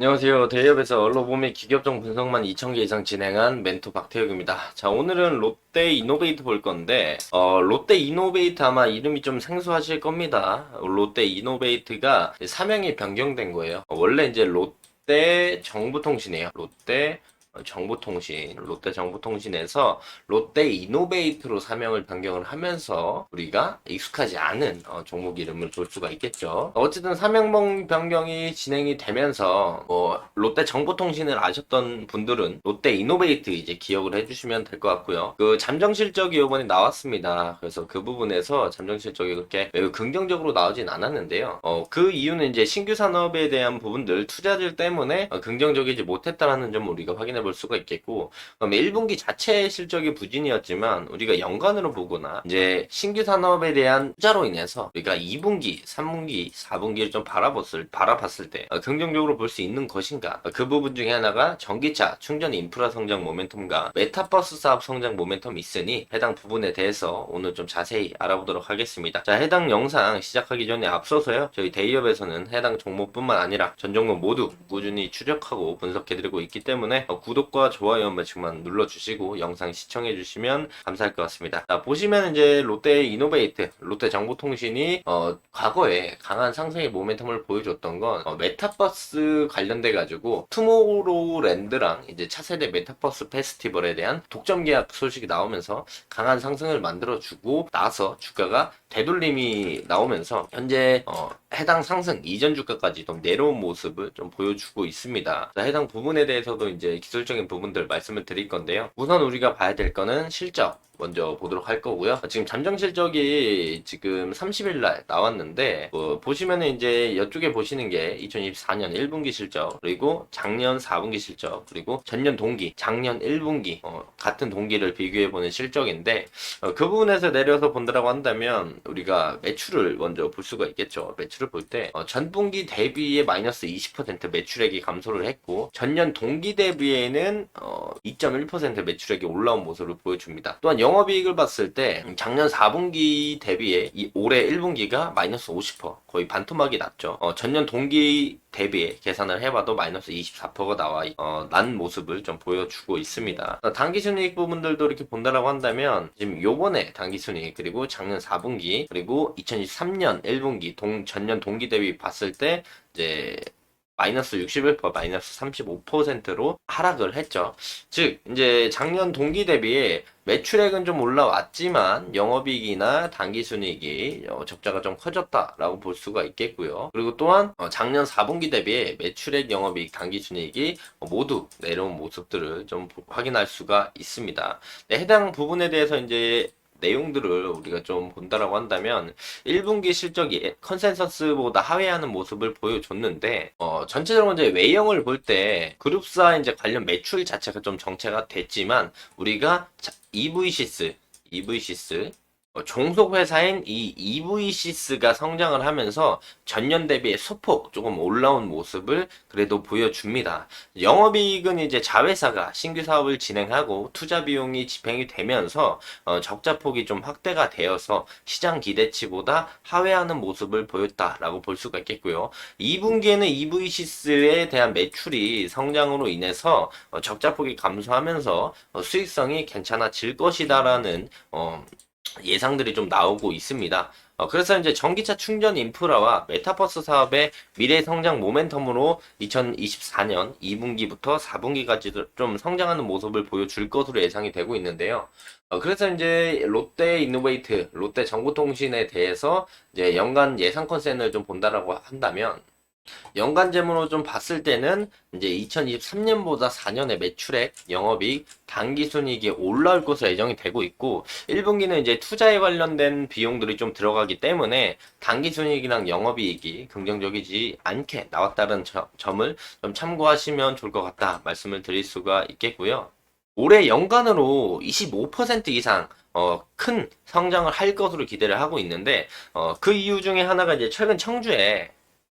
안녕하세요. 대기업에서 언로보매 기업종 분석만 2,000개 이상 진행한 멘토 박태혁입니다. 자, 오늘은 롯데 이노베이트 볼 건데, 어, 롯데 이노베이트 아마 이름이 좀 생소하실 겁니다. 롯데 이노베이트가 사명이 변경된 거예요. 어, 원래 이제 롯데 정부통신이에요. 롯데 어, 정보통신, 롯데 정보통신에서 롯데 이노베이트로 사명을 변경을 하면서 우리가 익숙하지 않은 어, 종목 이름을 볼 수가 있겠죠. 어쨌든 사명 변경이 진행이 되면서 뭐 롯데 정보통신을 아셨던 분들은 롯데 이노베이트 이제 기억을 해주시면 될 것 같고요. 그 잠정 실적이 이번에 나왔습니다. 그래서 그 부분에서 잠정 실적이 그렇게 매우 긍정적으로 나오진 않았는데요. 어, 그 이유는 이제 신규 산업에 대한 부분들 투자들 때문에 어, 긍정적이지 못했다라는 점 우리가 확인해 볼 수가 있겠고 그럼 1분기 자체 실적이 부진이었지만 우리가 연간으로 보거나 이제 신규 산업에 대한 투자로 인해서 우리가 2분기, 3분기, 4분기를 좀 바라봤을 바라봤을 때 어, 긍정적으로 볼 수 있는 것인가 어, 그 부분 중에 하나가 전기차 충전 인프라 성장 모멘텀과 메타버스 사업 성장 모멘텀이 있으니 해당 부분에 대해서 오늘 좀 자세히 알아보도록 하겠습니다. 자 해당 영상 시작하기 전에 앞서서요 저희 데이업에서는 해당 종목뿐만 아니라 전 종목 모두 꾸준히 추적하고 분석해드리고 있기 때문에 어, 구독과 좋아요 한 번씩만 눌러주시고 영상 시청해주시면 감사할 것 같습니다. 자, 보시면 이제 롯데 이노베이트, 롯데 정보통신이 어, 과거에 강한 상승의 모멘텀을 보여줬던 건 어, 메타버스 관련돼 가지고 투모로우랜드랑 이제 차세대 메타버스 페스티벌에 대한 독점 계약 소식이 나오면서 강한 상승을 만들어주고 나서 주가가 되돌림이 나오면서 현재 어, 해당 상승 이전 주가까지 좀 내려온 모습을 좀 보여주고 있습니다. 자, 해당 부분에 대해서도 이제 기술 적인 부분들 말씀을 드릴 건데요. 우선 우리가 봐야 될 거는 실적. 먼저 보도록 할 거고요. 지금 잠정 실적이 지금 30일 날 나왔는데 뭐 보시면은 이제 이쪽에 보시는 게 2024년 1분기 실적 그리고 작년 4분기 실적 그리고 전년 동기 작년 1분기 어, 같은 동기를 비교해 보는 실적인데 어, 그 부분에서 내려서 본다라고 한다면 우리가 매출을 먼저 볼 수가 있겠죠. 매출을 볼때 어, 전분기 대비에 마이너스 20% 매출액이 감소를 했고 전년 동기 대비에 는 어, 2.1% 매출액이 올라온 모습을 보여줍니다. 또한 영업이익을 봤을 때 작년 4분기 대비에 이 올해 1분기가 마이너스 50% 거의 반토막이 났죠. 어, 전년 동기 대비에 계산을 해봐도 마이너스 24%가 나와 어, 난 모습을 좀 보여주고 있습니다. 어, 단기순이익 부분들도 이렇게 본다라고 한다면 지금 요번에 단기순이익 그리고 작년 4분기 그리고 2023년 1분기 동 전년 동기 대비 봤을 때 이제 마이너스 61%, 마이너스 35%로 하락을 했죠. 즉, 이제 작년 동기 대비에 매출액은 좀 올라왔지만 영업이익이나 당기순이익이 어, 적자가 좀 커졌다라고 볼 수가 있겠고요. 그리고 또한 어, 작년 4분기 대비에 매출액, 영업이익, 당기순이익이 어, 모두 내려온 모습들을 좀 보- 확인할 수가 있습니다. 네, 해당 부분에 대해서 이제 내용들을 우리가 좀 본다라고 한다면 1분기 실적이 컨센서스보다 하회하는 모습을 보여줬는데 어, 전체적으로 이제 외형을 볼 때 그룹사 이제 관련 매출 자체가 좀 정체가 됐지만 우리가 자- EV시스 EV시스 어, 종속 회사인 이 EV시스가 성장을 하면서 전년 대비에 소폭 조금 올라온 모습을 그래도 보여줍니다. 영업이익은 이제 자회사가 신규 사업을 진행하고 투자 비용이 집행이 되면서 어, 적자 폭이 좀 확대가 되어서 시장 기대치보다 하회하는 모습을 보였다라고 볼 수가 있겠고요. 2분기에는 EV시스에 대한 매출이 성장으로 인해서 어, 적자 폭이 감소하면서 어, 수익성이 괜찮아질 것이다라는 어, 예상들이 좀 나오고 있습니다. 어, 그래서 이제 전기차 충전 인프라와 메타버스 사업의 미래 성장 모멘텀으로 2024년 2분기부터 4분기까지 좀 성장하는 모습을 보여줄 것으로 예상이 되고 있는데요. 어, 그래서 이제 롯데 이노베이트, 롯데 정보통신에 대해서 이제 연간 예상 컨센을 좀 본다라고 한다면 연간 재무로 좀 봤을 때는 이제 2023년보다 4년의 매출액, 영업이익, 당기순이익이 올라올 것으로 예정이 되고 있고 1분기는 이제 투자에 관련된 비용들이 좀 들어가기 때문에 당기순이익이랑 영업이익이 긍정적이지 않게 나왔다는 저- 점을 좀 참고하시면 좋을 것 같다 말씀을 드릴 수가 있겠고요. 올해 연간으로 25% 이상 어, 큰 성장을 할 것으로 기대를 하고 있는데 어, 그 이유 중에 하나가 이제 최근 청주에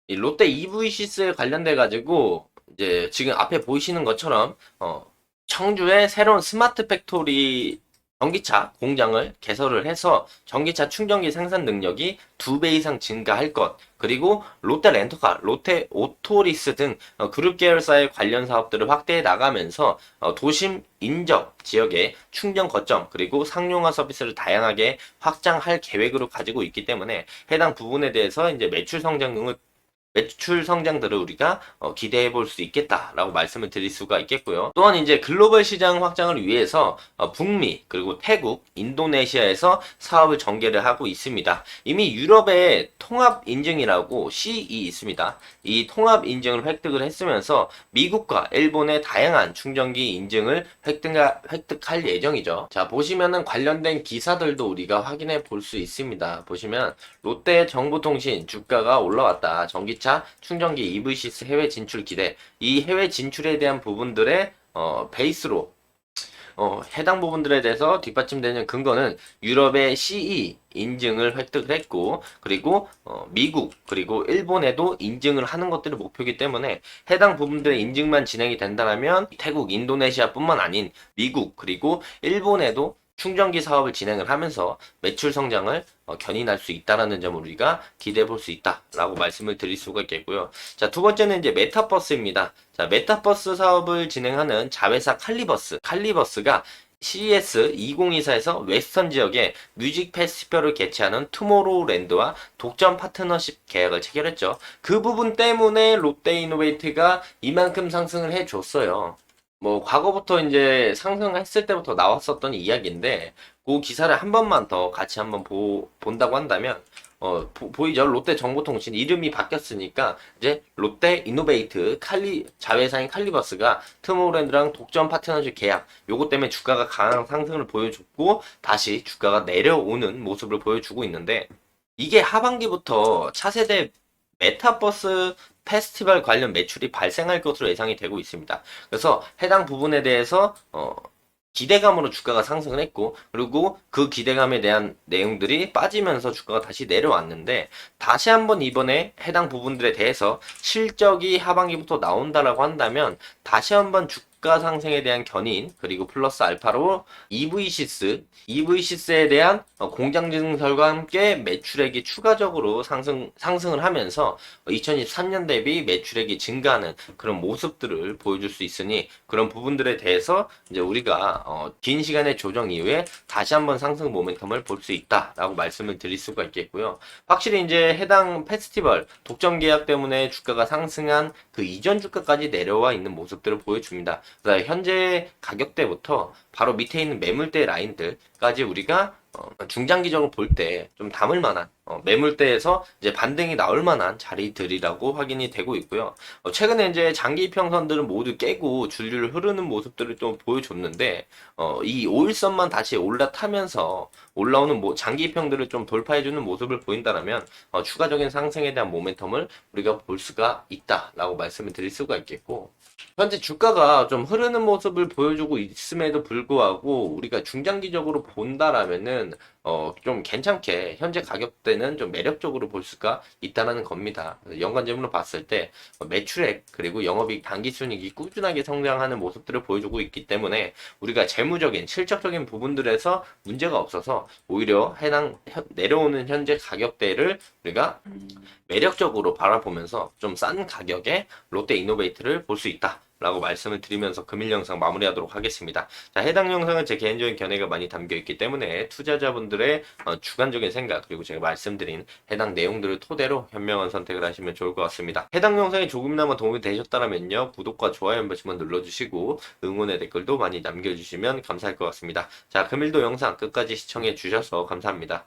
이 롯데 EV시스에 관련돼 가지고 이제 지금 앞에 보이시는 것처럼 어, 청주에 새로운 스마트 팩토리 전기차 공장을 개설을 해서 전기차 충전기 생산 능력이 두 배 이상 증가할 것, 그리고 롯데 렌터카, 롯데 오토리스 등 어, 그룹 계열사의 관련 사업들을 확대해 나가면서 어, 도심 인접 지역의 충전 거점 그리고 상용화 서비스를 다양하게 확장할 계획으로 가지고 있기 때문에 해당 부분에 대해서 이제 매출 성장을 매출 성장들을 우리가 어, 기대해 볼 수 있겠다라고 말씀을 드릴 수가 있겠고요. 또한 이제 글로벌 시장 확장을 위해서 어, 북미 그리고 태국, 인도네시아에서 사업을 전개를 하고 있습니다. 이미 유럽의 통합 인증이라고 CE 있습니다. 이 통합 인증을 획득을 했으면서 미국과 일본의 다양한 충전기 인증을 획득하, 획득할 예정이죠. 자 보시면은 관련된 기사들도 우리가 확인해 볼 수 있습니다. 보시면 롯데 정보통신 주가가 올라왔다. 전기 차 충전기 EVCS 해외 진출 기대. 이 해외 진출에 대한 부분들의 어, 베이스로 어, 해당 부분들에 대해서 뒷받침되는 근거는 유럽의 CE 인증을 획득을 했고 그리고 어, 미국 그리고 일본에도 인증을 하는 것들이 목표이기 때문에 해당 부분들의 인증만 진행이 된다면 태국, 인도네시아뿐만 아닌 미국 그리고 일본에도 충전기 사업을 진행을 하면서 매출 성장을 어, 견인할 수 있다라는 점을 우리가 기대해 볼 수 있다라고 말씀을 드릴 수가 있겠고요. 자, 두 번째는 이제 메타버스입니다. 자, 메타버스 사업을 진행하는 자회사 칼리버스. 칼리버스가 CES 2024에서 웨스턴 지역에 뮤직 페스티벌을 개최하는 투모로우랜드와 독점 파트너십 계약을 체결했죠. 그 부분 때문에 롯데이노베이트가 이만큼 상승을 해줬어요. 뭐 과거부터 이제 상승했을 때부터 나왔었던 이야기인데 그 기사를 한 번만 더 같이 한번 보, 본다고 한다면 어, 보, 이죠? 롯데 정보통신 이름이 바뀌었으니까 이제 롯데 이노베이트 칼리 자회사인 칼리버스가 트모랜드랑 독점 파트너십 계약 요거 때문에 주가가 강한 상승을 보여줬고 다시 주가가 내려오는 모습을 보여주고 있는데 이게 하반기부터 차세대 메타버스 페스티벌 관련 매출이 발생할 것으로 예상이 되고 있습니다. 그래서 해당 부분에 대해서 어, 기대감으로 주가가 상승을 했고 그리고 그 기대감에 대한 내용들이 빠지면서 주가가 다시 내려왔는데 다시 한번 이번에 해당 부분들에 대해서 실적이 하반기부터 나온다라고 한다면 다시 한번 주가 상승에 대한 견인 그리고 플러스 알파로 EV시스 EV시스에 대한 어, 공장 증설과 함께 매출액이 추가적으로 상승 상승을 하면서 2023년 대비 매출액이 증가하는 그런 모습들을 보여줄 수 있으니 그런 부분들에 대해서 이제 우리가 어, 긴 시간의 조정 이후에 다시 한번 상승 모멘텀을 볼 수 있다라고 말씀을 드릴 수가 있겠고요. 확실히 이제 해당 페스티벌 독점 계약 때문에 주가가 상승한 그 이전 주가까지 내려와 있는 모습들을 보여줍니다. 그다음에 현재 가격대부터 바로 밑에 있는 매물대 라인들까지 우리가 어, 중장기적으로 볼 때 좀 담을 만한 어, 매물대에서 이제 반등이 나올 만한 자리들이라고 확인이 되고 있고요. 어, 최근에 이제 장기 평선들은 모두 깨고 줄줄 흐르는 모습들을 좀 보여줬는데 어, 이 5일선만 다시 올라타면서 올라오는 뭐 장기 평들을 좀 돌파해주는 모습을 보인다면 어, 추가적인 상승에 대한 모멘텀을 우리가 볼 수가 있다라고 말씀을 드릴 수가 있겠고 현재 주가가 좀 흐르는 모습을 보여주고 있음에도 불구하고 우리가 중장기적으로 본다라면은 어, 좀 괜찮게 현재 가격대는 좀 매력적으로 볼 수가 있다는 겁니다. 재물로 봤을 때 어, 매출액 그리고 영업이익 단기순이익이 꾸준하게 성장하는 모습들을 보여주고 있기 때문에 우리가 재무적인 실적적인 부분들에서 문제가 없어서 오히려 해당 현- 내려오는 현재 가격대를 우리가 매력적으로 바라보면서 좀 싼 가격에 롯데 이노베이트를 볼 수 있다. 라고 말씀을 드리면서 금일 영상 마무리하도록 하겠습니다. 자, 해당 영상은 제 개인적인 견해가 많이 담겨 있기 때문에 투자자분들의 어, 주관적인 생각 그리고 제가 말씀드린 해당 내용들을 토대로 현명한 선택을 하시면 좋을 것 같습니다. 해당 영상이 조금이나마 도움이 되셨다면요 구독과 좋아요 한 번씩만 눌러주시고 응원의 댓글도 많이 남겨주시면 감사할 것 같습니다. 자, 금일도 영상 끝까지 시청해 주셔서 감사합니다.